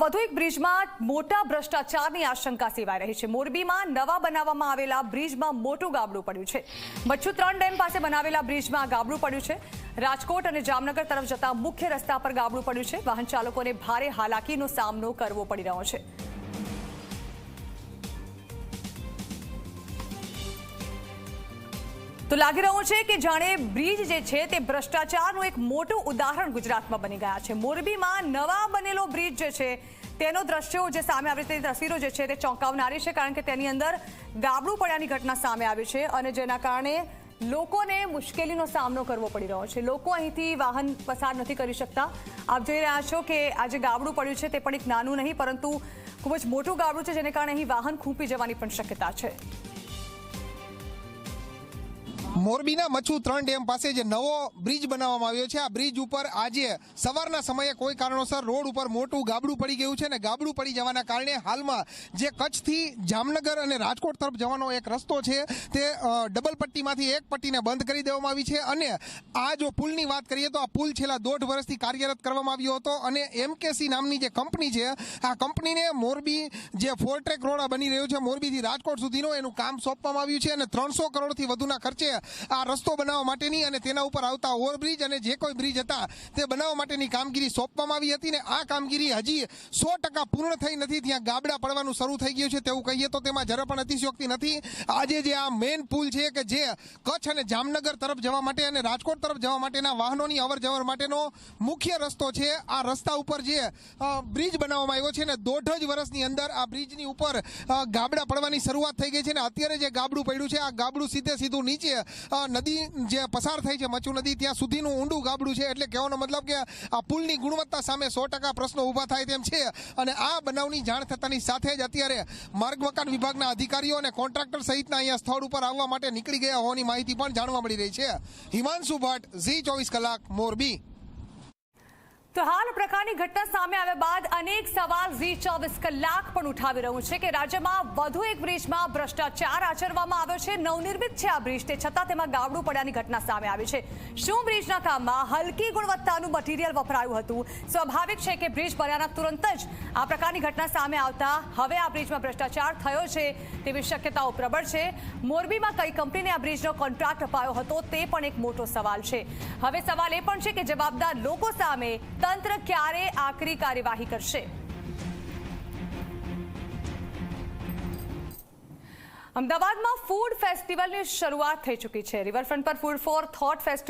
વધુ એક બ્રિજમાં મોટા ભ્રષ્ટાચારની આશંકા સેવાઈ રહી છે. મોરબીમાં નવા બનાવવામાં આવેલા બ્રિજમાં મોટું ગાબડું પડ્યું છે. મચ્છુ ત્રણ ડેમ પાસે બનાવેલા બ્રિજમાં ગાબડું પડ્યું છે. રાજકોટ અને જામનગર તરફ જતા મુખ્ય રસ્તા પર ગાબડું પડ્યું છે. વાહન ચાલકોને ભારે હાલાકીનો સામનો કરવો પડી રહ્યો છે. તો લાગી રહ્યું છે કે જાણે બ્રિજ જે છે તે ભ્રષ્ટાચારનું એક મોટું ઉદાહરણ ગુજરાતમાં બની ગયા છે. મોરબીમાં નવા બનેલો બ્રિજ જે છે, તેનો દ્રશ્યો જે સામે આવે છે તે તસવીરો જે છે તે ચોંકાવનારી છે, કારણ કે તેની અંદર ગાબડું પડ્યાની ઘટના સામે આવી છે અને જેના કારણે લોકોને મુશ્કેલીનો સામનો કરવો પડી રહ્યો છે. લોકો અહીંથી વાહન પસાર નથી કરી શકતા. આપ જોઈ રહ્યા છો કે આ જે ગાબડું પડ્યું છે તે પણ એક નાનું નહીં, પરંતુ ખૂબ જ મોટું ગાબડું છે, જેને કારણે અહીં વાહન ખૂંપી જવાની પણ શક્યતા છે. મોરબીના મચ્છુ ત્રણ ડેમ પાસે જે નવો બ્રિજ બનાવવામાં આવ્યો છે, આ બ્રિજ ઉપર આજે સવારના સમયે કોઈ કારણોસર રોડ ઉપર મોટું ગાબડું પડી ગયું છે અને ગાબડું પડી જવાના કારણે હાલમાં જે કચ્છથી જામનગર અને રાજકોટ તરફ જવાનો એક રસ્તો છે, તે ડબલ પટ્ટીમાંથી એક પટ્ટીને બંધ કરી દેવામાં આવી છે અને આ જો પુલની વાત કરીએ તો આ પુલ છેલ્લા દોઢ વર્ષથી કાર્યરત કરવામાં આવ્યો હતો અને એમકેસી નામની જે કંપની છે, આ કંપનીને મોરબી જે ફોર ટ્રેક રોડ બની રહ્યો છે, મોરબીથી રાજકોટ સુધીનો એનું કામ સોંપવામાં આવ્યું છે અને ત્રણસો કરોડથી વધુના ખર્ચે આ રસ્તો બનાવવા માટેની અને તેના ઉપર આવતા ઓવરબ્રિજ અને જે કોઈ બ્રિજ હતા તે બનાવવા માટેની કામગીરી સોંપવામાં આવી હતી ને આ કામગીરી હજી સો પૂર્ણ થઈ નથી. ત્યાં ગાબડા પડવાનું શરૂ થઈ ગયું છે તેવું કહીએ તો તેમાં જરા પણ અતિશયોક્તિ નથી. આજે જે આ મેઇન પુલ છે કે જે કચ્છ અને જામનગર તરફ જવા માટે અને રાજકોટ તરફ જવા માટેના વાહનોની અવર જવર માટેનો મુખ્ય રસ્તો છે. આ રસ્તા ઉપર જે બ્રિજ બનાવવામાં આવ્યો છે ને દોઢ જ વર્ષની અંદર આ બ્રિજની ઉપર ગાબડા પડવાની શરૂઆત થઈ ગઈ છે ને અત્યારે જે ગાબડું પડ્યું છે, આ ગાબડું સીધે સીધું નીચે નદી જે પસાર થઈ છે મચુ નદી, ત્યાં સુધીનું ઊંડું ગાબડું છે. એટલે કહેવાનો મતલબ કે આ પુલની ગુણવત્તા સામે સો ટકા પ્રશ્નો ઊભા થાય તેમ છે. અને આ બનાવની જાણ થતાની સાથે જ અત્યારે માર્ગ મકાન વિભાગના અધિકારીઓ અને કોન્ટ્રાક્ટર સહિતના અહીંયા સ્થળ ઉપર આવવા માટે નીકળી ગયા હોવાની માહિતી પણ જાણવા મળી રહી છે. હિમાંશુ ભટ્ટ, ઝી ચોવીસ કલાક, મોરબી. તો હાલ પ્રકારની ઘટના સામે આવ્યા બાદ અનેક સવાલ વી ચોવીસ કલાક પણ ઉઠાવી રહ્યું છે કે રાજ્યમાં વધુ એક બ્રિજમાં ભ્રષ્ટાચાર આચરવામાં આવ્યો છે, નવનિર્મિત છે આ બ્રિજ. તે છતાં તેમાં ગાબડું પડ્યાની ઘટના સામે આવી છે. શું બ્રિજના કામમાં હલકી ગુણવત્તાનું મટીરિયલ વપરાયું હતું? સ્વાભાવિક છે કે બ્રિજ બન્યાના તુરંત જ આ પ્રકારની ઘટના સામે આવતા હવે આ બ્રિજમાં ભ્રષ્ટાચાર થયો છે તેવી શક્યતાઓ પ્રબળ છે. મોરબીમાં કઈ કંપનીને આ બ્રિજનો કોન્ટ્રાક્ટ અપાયો હતો તે પણ એક મોટો સવાલ છે. હવે સવાલ એ પણ છે કે જવાબદાર લોકો સામે તંત્ર ક્યારે આકરી કાર્યવાહી કરશે? અમદાવાદમાં ફૂડ ફેસ્ટિવલની શરૂઆત થઈ ચૂકી છે. રિવરફ્રન્ટ પર ફૂડ ફોર થોટ ફેસ્ટિવલ